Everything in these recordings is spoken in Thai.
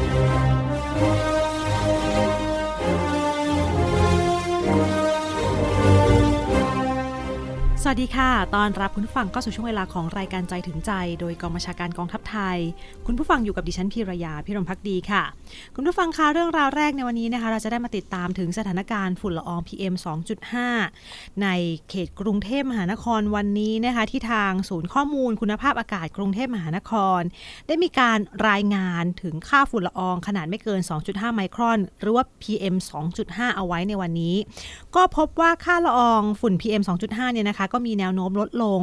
thank you สวัสดีค่ะ ตอนรับคุณผู้ฟังเข้าสู่ช่วงเวลาของรายการใจถึงใจ โดยกองบัญชาการกองทัพไทย คุณผู้ฟังอยู่กับดิฉันพีรยาพิรมพักดีค่ะ คุณผู้ฟังคะเรื่องราวแรกในวันนี้นะคะ เราจะได้มาติดตามถึงสถานการณ์ฝุ่นละออง PM 2.5 ในเขตกรุงเทพมหานครวันนี้นะคะ ที่ทางศูนย์ข้อมูลคุณภาพอากาศกรุงเทพมหานคร ได้มีการรายงานถึงค่าฝุ่นละอองขนาดไม่เกิน 2.5 ไมครอน หรือว่า PM 2.5 เอาไว้ในวันนี้ ก็พบว่าค่าละอองฝุ่น PM 2.5 เนี่ยนะคะก็มีแนวโน้มลดลง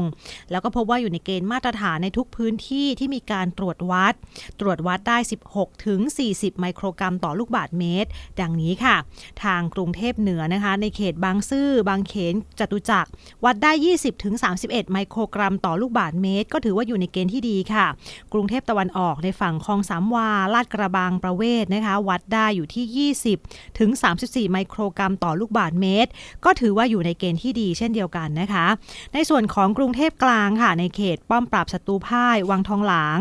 แล้วก็พบว่าอยู่ในเกณฑ์มาตรฐานในทุกพื้นที่ที่มีการตรวจวัด ตรวจวัดได้ 16 ถึง 40 ไมโครกรัมต่อลูกบาศก์เมตร ดังนี้ค่ะ ทางกรุงเทพเหนือนะคะ ในเขตบางซื่อบางเขนจตุจักรวัดได้ 20 ถึง 31 ไมโครกรัมต่อลูกบาศก์เมตร ก็ถือว่าอยู่ในเกณฑ์ที่ดีค่ะ กรุงเทพตะวันออกในฝั่งคลองสามวาลาดกระบังประเวศนะคะ วัดได้อยู่ที่ 20 ถึง 34 ไมโครกรัมต่อลูกบาศก์เมตร ก็ถือว่าอยู่ในเกณฑ์ที่ดีเช่นเดียวกันนะคะในส่วนของกรุงเทพกลางค่ะในเขตป้อมปราบศัตรูพ่าย วังทองหลาง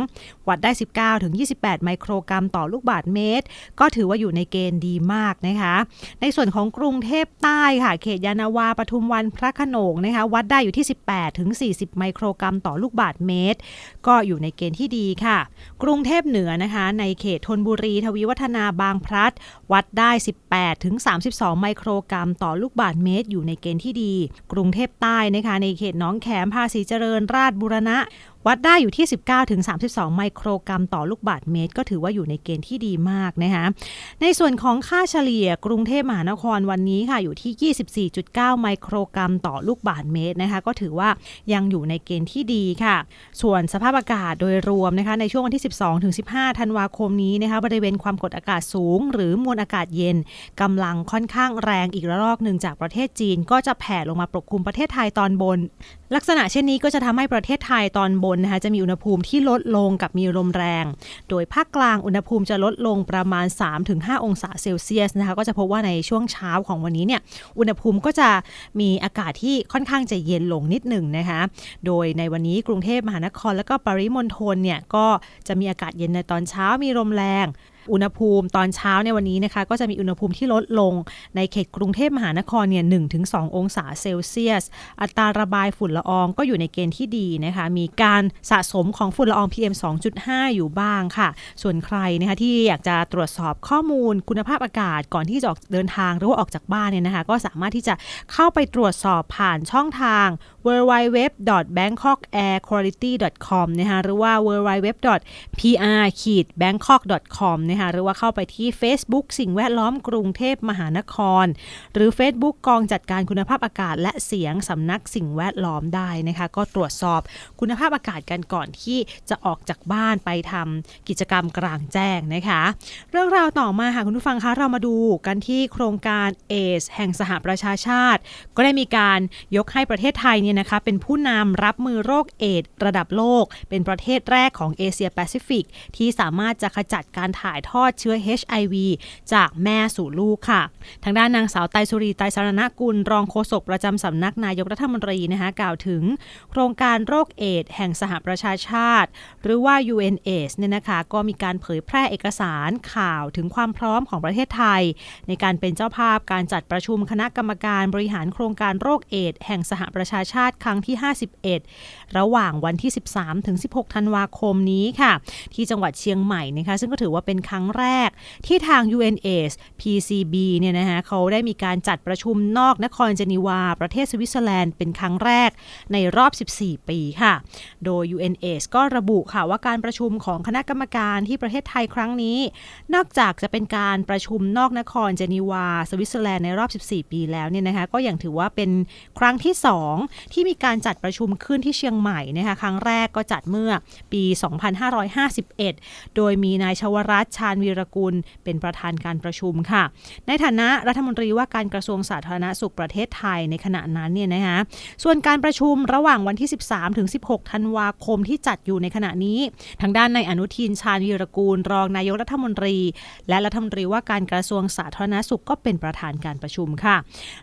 วัดได้ 19ถึง28 ไมโครกรัมต่อลูกบาศก์เมตร ก็ถือว่าอยู่ในเกณฑ์ดีมากนะคะ ในส่วนของกรุงเทพใต้ค่ะ เขตยานาวาปทุมวันพระโขนงนะคะวัดได้อยู่ที่ 18ถึง40 ไมโครกรัมต่อลูกบาศก์เมตร ก็อยู่ในเกณฑ์ที่ดีค่ะ กรุงเทพเหนือนะคะ ในเขตธนบุรีทวีวัฒนาบางพลัด วัดได้ 18ถึง32 ไมโครกรัมต่อลูกบาศก์เมตร อยู่ในเกณฑ์ที่ดี กรุงเทพใต้นะคะในเขตหน้องแขมภาษีเจริญราชบุรณะ วัดได้อยู่ที่ 19-32 ไมโครกรัมต่อลูกบาศก์เมตร ก็ถือว่าอยู่ในเกณฑ์ที่ดีมากนะคะในส่วนของค่าเฉลี่ยกรุงเทพมหานครวันนี้ค่ะอยู่ที่ 24.9 ไมโครกรัมต่อลูกบาศก์เมตรนะคะก็ถือว่ายังอยู่ในเกณฑ์ที่ดีค่ะ ส่วนสภาพอากาศโดยรวมนะคะในช่วงวันที่ 12-15 ธันวาคมนี้นะคะบริเวณความกดอากาศสูง หรือมวลอากาศเย็นกำลังค่อนข้างแรงอีกระลอกหนึ่งจากประเทศจีน ก็จะแผ่ลงมาปกคลุมประเทศไทยตอนบน ลักษณะเช่นนี้ก็จะทำให้ประเทศไทยตอนบนนะคะจะมีอุณหภูมิที่ลดลงกับมีลมแรง โดยภาคกลางอุณหภูมิจะลดลงประมาณ 3-5 องศาเซลเซียสนะคะก็จะพบว่าในช่วงเช้าของวันนี้เนี่ยอุณหภูมิก็จะมีอากาศที่ค่อนข้างจะเย็นลงนิดหนึ่งนะคะโดยในวันนี้กรุงเทพมหานคร และก็ปริมณฑลเนี่ยก็จะมีอากาศเย็นในตอนเช้ามีลมแรง อุณหภูมิตอนเช้าในวันนี้นะคะ ก็จะมีอุณหภูมิที่ลดลงในเขตกรุงเทพมหานครเนี่ย1-2 องศาเซลเซียส อัตราระบายฝุ่นละอองก็อยู่ในเกณฑ์ที่ดีนะคะ มีการสะสมของฝุ่นละออง PM 2.5 อยู่บ้างค่ะ ส่วนใครนะคะที่อยากจะตรวจสอบข้อมูลคุณภาพอากาศก่อนที่จะออกเดินทางหรือว่าออกจากบ้านเนี่ยนะคะ ก็สามารถที่จะเข้าไปตรวจสอบผ่านช่องทาง www.bangkokairquality.com นะคะหรือว่า www.pr-bangkok.com นะคะหรือว่าเข้าไปที่ Facebook สิ่งแวดล้อมกรุงเทพมหานคร หรือ Facebook กองจัดการคุณภาพอากาศ และเสียงสำนักสิ่งแวดล้อมได้นะคะก็ตรวจสอบคุณภาพอากาศกันก่อนที่จะออกจากบ้านไปทำกิจกรรมกลางแจ้งนะคะ เรื่องราวต่อมาค่ะคุณผู้ฟังคะเรามาดูกันที่โครงการเอสแห่งสหประชาชาติ ก็ได้มีการยกให้ประเทศไทยเนี่ยนะคะเป็นผู้นำรับมือโรคเอดระดับโลก เป็นประเทศแรกของเอเชียแปซิฟิกที่สามารถจะขจัดการถ่ายทอดเชื้อ HIV จากแม่สู่ลูกค่ะ ทางด้านนางสาวไตรสุรีไตรสารณกุล รองโฆษกประจำสำนักนายกรัฐมนตรีนะคะกล่าวถึง โครงการโรคเอดส์แห่งสหประชาชาติ หรือว่า UNAIDS เนี่ยนะคะก็มีการเผยแพร่เอกสารข่าวถึงความพร้อมของประเทศไทย ในการเป็นเจ้าภาพการจัดประชุมคณะกรรมการบริหารโครงการโรคเอดส์แห่งสหประชาชาติครั้งที่ 51 ระหว่างวันที่ 13 ถึง 16 ธันวาคมนี้ค่ะ ที่จังหวัดเชียงใหม่นะคะซึ่งก็ถือว่าเป็นครั้งแรก ที่ทาง UNAIDS PCB เนี่ยนะคะเขาได้มีการจัดประชุมนอกนครเจนีวา ประเทศสวิตเซอร์แลนด์เป็นครั้งแรกในรอบ 14 ปีค่ะ โดย UNAIDS ก็ระบุค่ะว่าการประชุมของคณะกรรมการที่ประเทศไทยครั้งนี้ นอกจากจะเป็นการประชุมนอกนครเจนีวา สวิตเซอร์แลนด์ในรอบ 14 ปีแล้วเนี่ยนะคะก็ยังถือว่าเป็นครั้งที่ 2 ที่มีการจัดประชุมขึ้นที่เชียงใหม่นะคะครั้งแรกก็จัดเมื่อปี 2551 โดยมีนายชวรัตชาญวีรกุล เป็นประธานการประชุมค่ะ ในฐานะรัฐมนตรีว่าการกระทรวงสาธารณสุขประเทศไทยในขณะนั้นเนี่ยนะคะส่วนการประชุมระหว่างวันที่ 13 ถึง 16 ธันวาคมที่จัดอยู่ในขณะนี้ ทางด้านในายอนุทินชาญวีรกูล รองนายกรัฐมนตรี และรัฐมนตรีว่าการกระทรวงสาธารณสุขก็เป็นประธานการประชุมค่ะ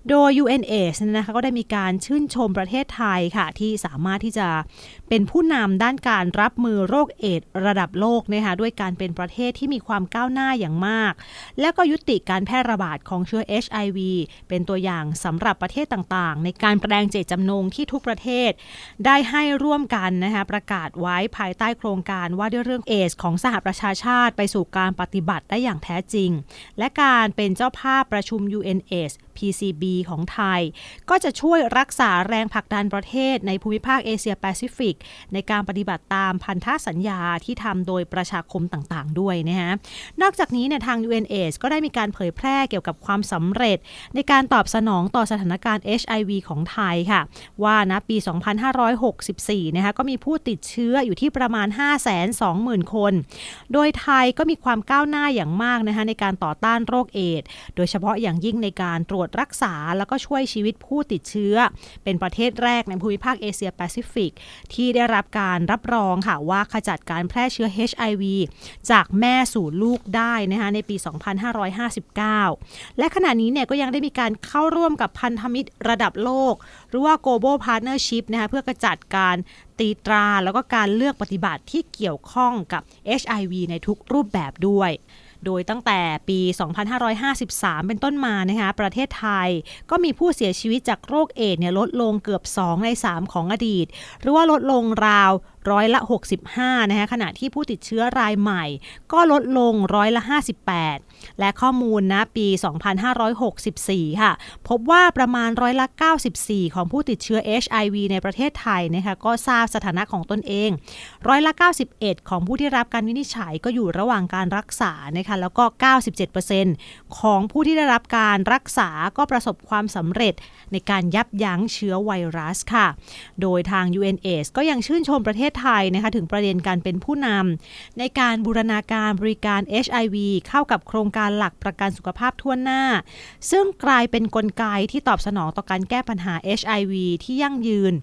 โดย UNAIDS นะคะก็ได้มีการชื่นชมประเทศไทยค่ะ ที่สามารถที่จะ เป็นผู้นำด้านการรับมือโรคเอดส์ระดับโลกนะคะด้วยการเป็นประเทศที่มีความก้าวหน้าอย่างมาก และก็ยุติการแพร่ระบาดของเชื้อ HIV เป็นตัวอย่างสำหรับประเทศต่างๆ ในการแสดงเจตจำนงที่ทุกประเทศ ได้ให้ร่วมกันนะคะประกาศไว้ภายใต้โครงการว่าด้วยเรื่องเอสของสหประชาชาติไปสู่การปฏิบัติได้อย่างแท้จริง และการเป็นเจ้าภาพประชุม UNAIDS PCB ของไทย ก็จะช่วยรักษาแรงผลักดันประเทศในภูมิภาคเอเชียแปซิฟิกในการปฏิบัติตามพันธสัญญาที่ทำโดยประชาคมต่างๆ ด้วยนะฮะนอกจากนี้เนี่ยทาง UNAIDS ก็ได้มีการเผยแพร่เกี่ยวกับความสำเร็จ ในการตอบสนองต่อสถานการณ์ HIV ของไทยค่ะ ว่านะปี 2564 นะคะก็มีผู้ติดเชื้ออยู่ที่ประมาณ 520,000 คน โดยไทยก็มีความก้าวหน้าอย่างมากนะคะในการต่อต้านโรคเอดส์โดยเฉพาะอย่างยิ่งในการตรวจรักษาแล้วก็ช่วยชีวิตผู้ติดเชื้อ เป็นประเทศแรกในภูมิภาคเอเชียแปซิฟิกที่ได้รับการรับรองค่ะว่าขจัดการแพร่เชื้อ HIV จากแม่สู่ลูกได้นะคะในปี 2559 และขณะนี้เนี่ยก็ยังได้มีการเข้าร่วมกับพันธมิตรระดับโลก หรือว่า global partnership นะคะเพื่อกระจัดการตีตราแล้วก็การเลือกปฏิบัติที่เกี่ยวข้องกับ HIV ในทุกรูปแบบด้วย โดยตั้งแต่ปี 2553 เป็นต้นมานะคะประเทศไทยก็มีผู้เสียชีวิตจากโรคเอดส์เนี่ยลดลงเกือบ 2 ใน 3 ของอดีต หรือว่าลดลงราวร้อยละ 65 นะคะขณะที่ผู้ติดเชื้อรายใหม่ ก็ลดลงร้อยละ 58 และข้อมูลนะปี 2564 ค่ะ พบว่าประมาณร้อยละ 94 ของผู้ติดเชื้อ HIV ในประเทศไทยนะคะก็ทราบสถานะของตนเอง ร้อยละ 91 ของผู้ที่รับการวินิจฉัยก็อยู่ระหว่างการรักษานะคะแล้วก็ 97%ของผู้ที่ได้รับการรักษาก็ประสบความสำเร็จในการยับยั้งเชื้อไวรัสค่ะ โดยทาง UNS ก็ยังชื่นชมประเทศไทยนะคะถึงประเด็นการเป็นผู้นำในการบูรณาการบริการ HIV เข้ากับโครงการหลักประกันสุขภาพทั่วหน้า ซึ่งกลายเป็นนกลไกที่ตอบสนองต่อการแก้ปัญหา HIV ที่ยั่งยืน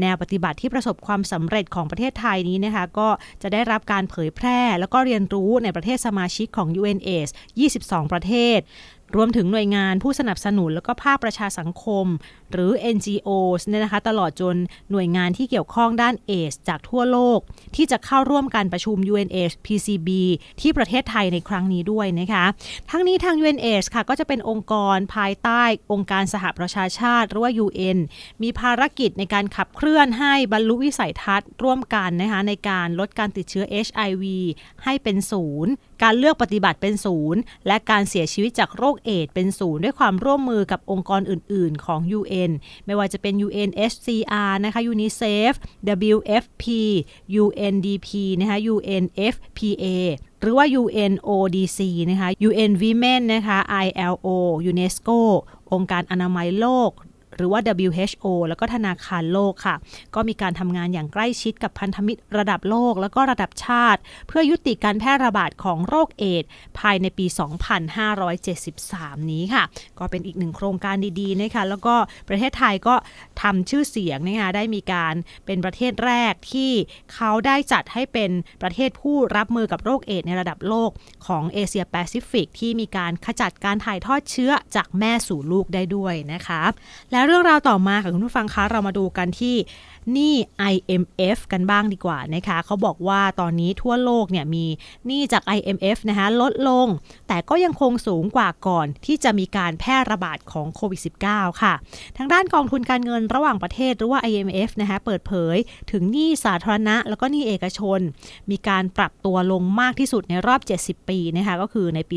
แนวปฏิบัติที่ประสบความสำเร็จของประเทศไทยนี้นะคะ ก็จะได้รับการเผยแพร่ แล้วก็เรียนรู้ในประเทศสมาชิกของ UNAIDS 22 ประเทศ รวมถึงหน่วยงานผู้สนับสนุนแล้วก็ภาคประชาสังคม หรือ NGOs เนี่ยนะคะ ตลอดจนหน่วยงานที่เกี่ยวข้องด้านเอสจากทั่วโลก ที่จะเข้าร่วมการประชุม UNAIDS PCB ที่ประเทศไทยในครั้งนี้ด้วยนะคะ ทั้งนี้ทาง UNAIDS ค่ะก็จะเป็นองค์กรภายใต้องค์การสหประชาชาติหรือว่า UN มีภารกิจในการขับเคลื่อนให้บรรลุวิสัยทัศน์ร่วมกันนะคะในการลดการติดเชื้อ HIV ให้เป็นศูนย์การเลือกปฏิบัติเป็นศูนย์และการเสียชีวิตจากโรคเอดเป็นศูนย์ด้วยความร่วมมือกับองค์กรอื่น ๆ ของ UN ไม่ว่าจะเป็น UNHCR นะคะ UNICEF WFP UNDP นะคะ UNFPA หรือว่า UNODC นะคะ UN Women นะคะ ILO UNESCO องค์การอนามัยโลก หรือว่า WHO แล้วก็ธนาคารโลกค่ะ ก็มีการทำงานอย่างใกล้ชิดกับพันธมิตรระดับโลก แล้วก็ระดับชาติ เพื่อยุติการแพร่ระบาดของโรคเอดภายในปี 2573 นี้ค่ะ ก็เป็นอีกหนึ่งโครงการดีๆนะคะแล้วก็ประเทศไทยก็ทำชื่อเสียงนะคะได้มีการเป็นประเทศแรกที่เขาได้จัดให้เป็นประเทศผู้รับมือกับโรคเอดในระดับโลกของเอเชียแปซิฟิกที่มีการขจัดการถ่ายทอดเชื้อจากแม่สู่ลูกได้ด้วยนะคะแล้และเรื่องราวต่อมาค่ะคุณผู้ฟังคะเรามาดูกันที่หนี้ IMF กันบ้างดีกว่านะคะเขาบอกว่าตอนนี้ทั่วโลกเนี่ยมีหนี้จาก IMF นะคะลดลง แต่ก็ยังคงสูงกว่าก่อนที่จะมีการแพร่ระบาดของโควิด -19 ค่ะ ทางด้านกองทุนการเงินระหว่างประเทศหรือว่า IMF นะคะเปิดเผยถึงหนี้สาธารณะ แล้วก็หนี้เอกชน มีการปรับตัวลงมากที่สุดในรอบ 70 ปีนะคะก็คือในปี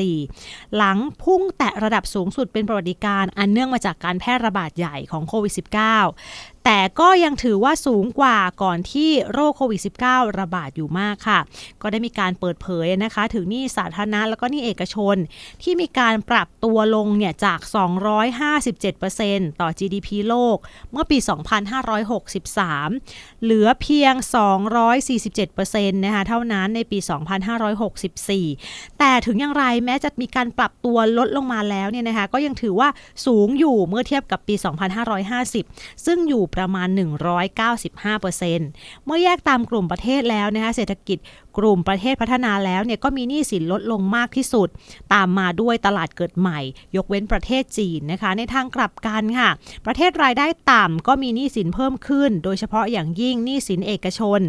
2564 หลังพุ่งแตะระดับสูงสุดเป็นประวัติการอันเนื่องมาจากการแพร่ระบาดใหญ่ของโควิด -19 แต่ก็ยังถือว่าสูงกว่าก่อนที่โรคโควิด -19 ระบาดอยู่มากค่ะ ก็ได้มีการเปิดเผยนะคะ ถึงนี่สาธารณะแล้วก็นี่เอกชน ที่มีการปรับตัวลงเนี่ยจาก 257%ต่อ GDP โลก เมื่อปี 2563 เหลือเพียง 247%นะคะเท่านั้นในปี 2564 แต่ถึงอย่างไรแม้จะมีการปรับตัวลดลงมาแล้วเนี่ยนะคะก็ยังถือว่าสูงอยู่เมื่อเทียบกับปี 2550 ซึ่งอยู่ประมาณ 195%เมื่อแยกตามกลุ่มประเทศแล้วนะคะเศรษฐกิจกลุ่มประเทศพัฒนาแล้วเนี่ยก็มีหนี้สินลดลงมากที่สุด ตามมาด้วยตลาดเกิดใหม่ ยกเว้นประเทศจีนนะคะ ในทางกลับกันค่ะ ประเทศรายได้ต่ำก็มีหนี้สินเพิ่มขึ้น โดยเฉพาะอย่างยิ่งหนี้สินเอกชน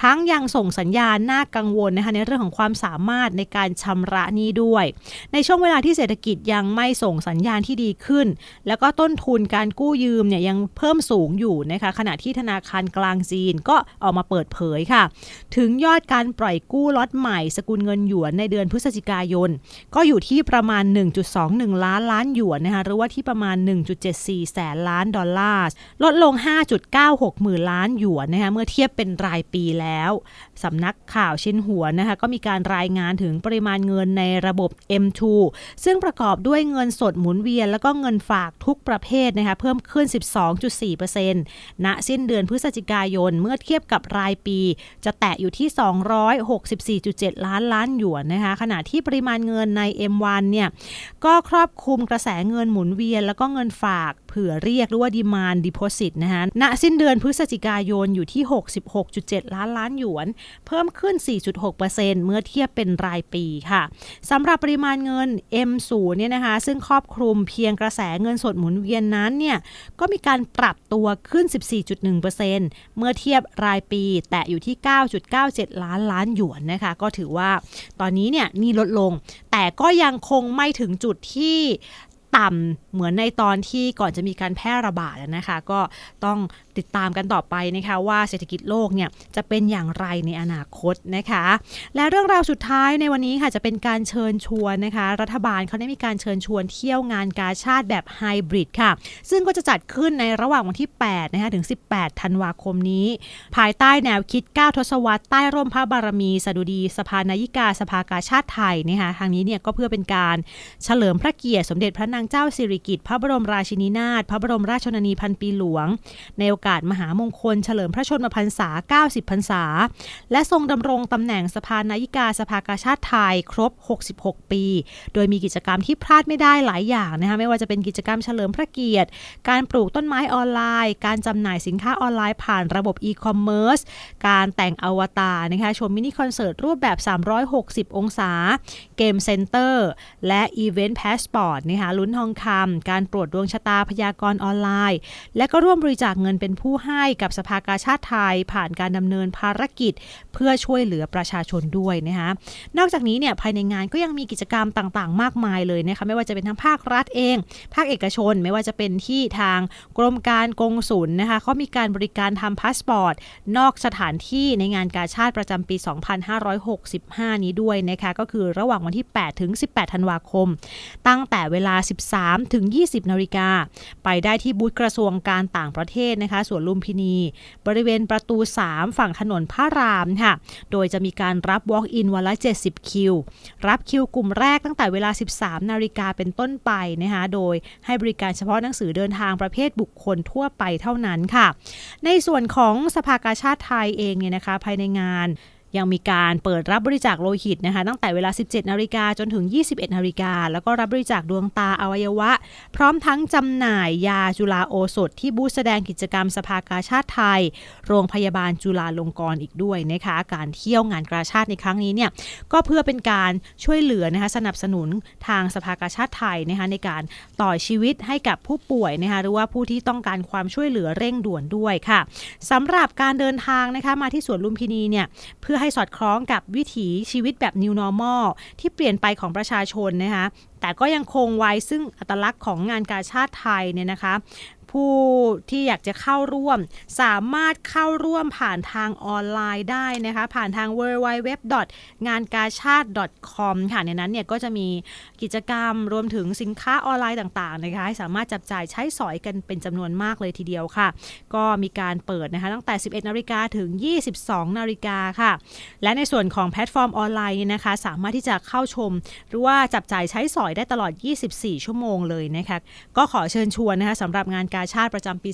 ทั้งยังส่งสัญญาณน่ากังวลนะคะในเรื่องของความสามารถในการชำระหนี้ด้วย ในช่วงเวลาที่เศรษฐกิจยังไม่ส่งสัญญาณที่ดีขึ้น แล้วก็ต้นทุนการกู้ยืมเนี่ยยังเพิ่มสูงอยู่นะคะขณะที่ธนาคารกลางจีนก็ออกมาเปิดเผยค่ะ ถึงยอดการปล่อยกู้ล็อตใหม่ สกุลเงินหยวนในเดือนพฤศจิกายน ก็อยู่ที่ประมาณ 1.21 ล้านล้านหยวนนะคะหรือว่าที่ประมาณ 1.74 แสนล้านดอลลาร์ลดลง 5.96 หมื่นล้านหยวนนะคะเมื่อเทียบเป็นรายปีแล้วสำนักข่าวชินหัวนะคะก็มีการรายงานถึงปริมาณเงินในระบบ M2 ซึ่งประกอบด้วยเงินสดหมุนเวียน แล้วก็เงินฝากทุกประเภทนะคะเพิ่มขึ้น 12.4%ณสิ้นเดือนพฤศจิกายนเมื่อเทียบกับรายปี จะแตะอยู่ที่164.7 ล้านล้านหยวนนะคะขณะที่ปริมาณเงินใน M1 เนี่ยก็ครอบคลุมกระแสเงินหมุนเวียน แล้วก็เงินฝากเผื่อเรียกหรือว่า demand deposit นะคะณสิ้นเดือนพฤศจิกายนอยู่ที่ 66.7 ล้านล้านหยวน เพิ่มขึ้น 4.6%เมื่อเทียบเป็นรายปีค่ะสำหรับปริมาณเงิน M0 เนี่ยนะคะซึ่งครอบคลุมเพียงกระแสเงินสดหมุนเวียนนั้นเนี่ยก็มีการปรับตัวขึ้น 14.1%เมื่อเทียบรายปีแตะอยู่ที่ 9.97 ล้านล้านหยวนนะคะก็ถือว่าตอนนี้เนี่ยนี่ลดลง แต่ก็ยังคงไม่ถึงจุดที่ ต่ำเหมือนในตอนที่ก่อนจะมีการแพร่ระบาดนะคะ ก็ต้องติดตามกันต่อไปนะคะว่าเศรษฐกิจโลกเนี่ยจะเป็นอย่างไรในอนาคตนะคะ และเรื่องราวสุดท้ายในวันนี้ค่ะจะเป็นการเชิญชวนนะคะ รัฐบาลเขาได้มีการเชิญชวนเที่ยวงานกาชาติแบบไฮบริดค่ะ ซึ่งก็จะจัดขึ้นในระหว่างวันที่8นะคะถึง 18 ธันวาคมนี้ ภายใต้แนวคิด 9 ทศวรรษใต้ร่มพระบารมี สดุดีสภานายิกาสภากาชาติไทยนะคะทางนี้เนี่ยก็เพื่อเป็นการเฉลิมพระเกียรติสมเด็จพระนางเจ้าสิริกิติ์พระบรมราชินีนาถพระบรมราชชนนีพันปีหลวง ในโอกาสมหามงคลเฉลิมพระชนมพรรษา 90 พรรษา และทรงดำรงตำแหน่งสภานายิกาสภากาชาติไทยครบ 66 ปี โดยมีกิจกรรมที่พลาดไม่ได้หลายอย่างนะคะไม่ว่าจะเป็นกิจกรรมเฉลิมพระเกียรติ การปลูกต้นไม้ออนไลน์ การจำหน่ายสินค้าออนไลน์ผ่านระบบอีคอมเมิร์ซการแต่งอวตารนะคะชมมินิคอนเสิร์ตรูปแบบ 360 องศา เกมเซ็นเตอร์ และอีเวนต์พาสปอร์ตนะคะลุ้นทองคำการตรวจดวงชะตาพยากรณ์ออนไลน์ และก็ร่วมบริจาคเงินเป็นผู้ให้กับสภากาชาติไทย ผ่านการดำเนินภารกิจ เพื่อช่วยเหลือประชาชนด้วยนะคะนอกจากนี้เนี่ยภายในงานก็ยังมีกิจกรรมต่างๆ มากมายเลยนะคะไม่ว่าจะเป็นทั้งภาครัฐเอง ภาคเอกชนไม่ว่าจะเป็นที่ทางกรมการกงสุลนะคะเขามีการบริการทำพาสปอร์ตนอกสถานที่ในงานกาชาติประจำปี 2565 นี้ด้วยนะคะก็คือระหว่างวันที่ 8 ถึง 18 ธันวาคม ตั้งแต่เวลา13 ถึง 20 นาฬิกา ไปได้ที่บูธกระทรวงการต่างประเทศนะคะสวนลุมพินี บริเวณประตู 3 ฝั่งถนนพระรามค่ะ โดยจะมีการรับ Walk-in วันละ 70 คิว รับคิวกลุ่มแรกตั้งแต่เวลา 13 นาฬิกาเป็นต้นไปนะคะโดยให้บริการเฉพาะหนังสือเดินทางประเภทบุคคลทั่วไปเท่านั้นค่ะ ในส่วนของสภากาชาติไทยเองเนี่ยนะคะภายในงาน ยังมีการเปิดรับบริจาคโลหิตนะคะตั้งแต่เวลา 17 นาฬิกาจนถึง 21 นาฬิกา แล้วก็รับบริจาคดวงตาอวัยวะ พร้อมทั้งจำหน่ายยาจุฬาโอสถที่บูธแสดงกิจกรรมสภากาชาติไทย โรงพยาบาลจุฬาลงกรณ์อีกด้วยนะคะ การเที่ยวงานกาชาติในครั้งนี้เนี่ยก็เพื่อเป็นการช่วยเหลือนะคะสนับสนุนทางสภากาชาติไทยนะคะในการต่อชีวิตให้กับผู้ป่วยนะคะหรือว่าผู้ที่ต้องการความช่วยเหลือเร่งด่วนด้วยค่ะสำหรับการเดินทางนะคะมาที่สวนลุมพินีเนี่ยเพื่อให้สอดคล้องกับวิถีชีวิตแบบ New Normal ที่เปลี่ยนไปของประชาชนนะคะแต่ก็ยังคงไว้ซึ่งอัตลักษณ์ของงานกาชาติไทยเนี่ยนะคะ ผู้ที่อยากจะเข้าร่วม สามารถเข้าร่วมผ่านทางออนไลน์ได้นะคะ ผ่านทาง w w w งานกาชาติ .com ค่ะในนั้นเนี่ยก็จะมีกิจกรรมรวมถึงสินค้าออนไลน์ต่างๆนะคะให้สามารถจับจ่ายใช้สอยกันเป็นจำนวนมากเลยทีเดียวค่ะ ก็มีการเปิดนะคะตั้งแต่ 11นาฬิกาถึง 22นาฬิกาค่ะ และในส่วนของแพลตฟอร์มออนไลน์เนี่ยนะคะ สามารถที่จะเข้าชม หรือว่าจับจ่ายใช้สอยได้ตลอด 24 ชั่วโมงเลยนะคะก็ขอเชิญชวนนะคะสำหรับงานกาาชาติประจำปี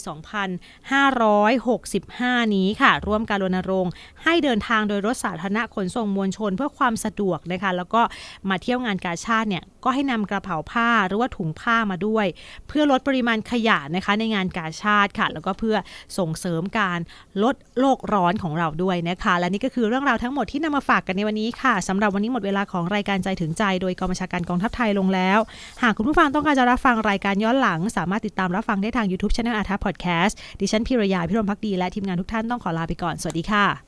2565 นี้ค่ะ ร่วมการรณรงค์ให้เดินทางโดยรถสาธารณะขนส่งมวลชนเพื่อความสะดวกนะคะ แล้วก็มาเที่ยวงานกาชาติเนี่ยก็ให้นำกระเป๋าผ้าหรือว่าถุงผ้ามาด้วย เพื่อลดปริมาณขยะนะคะในงานกาชาติค่ะ แล้วก็เพื่อส่งเสริมการลดโลกร้อนของเราด้วยนะคะ และนี่ก็คือเรื่องราวทั้งหมดที่นำมาฝากกันในวันนี้ค่ะสำหรับวันนี้หมดเวลาของรายการใจถึงใจ โดยกองบัญชาการกองทัพไทยลงแล้ว หากคุณผู้ฟังต้องการจะรับฟังรายการย้อนหลัง สามารถติดตามรับฟังได้ทาง YouTube Channel อาทัพพอดแคสต์ดิฉันพิรยาพิรมพักดีและทีมงานทุกท่านต้องขอลาไปก่อน สวัสดีค่ะ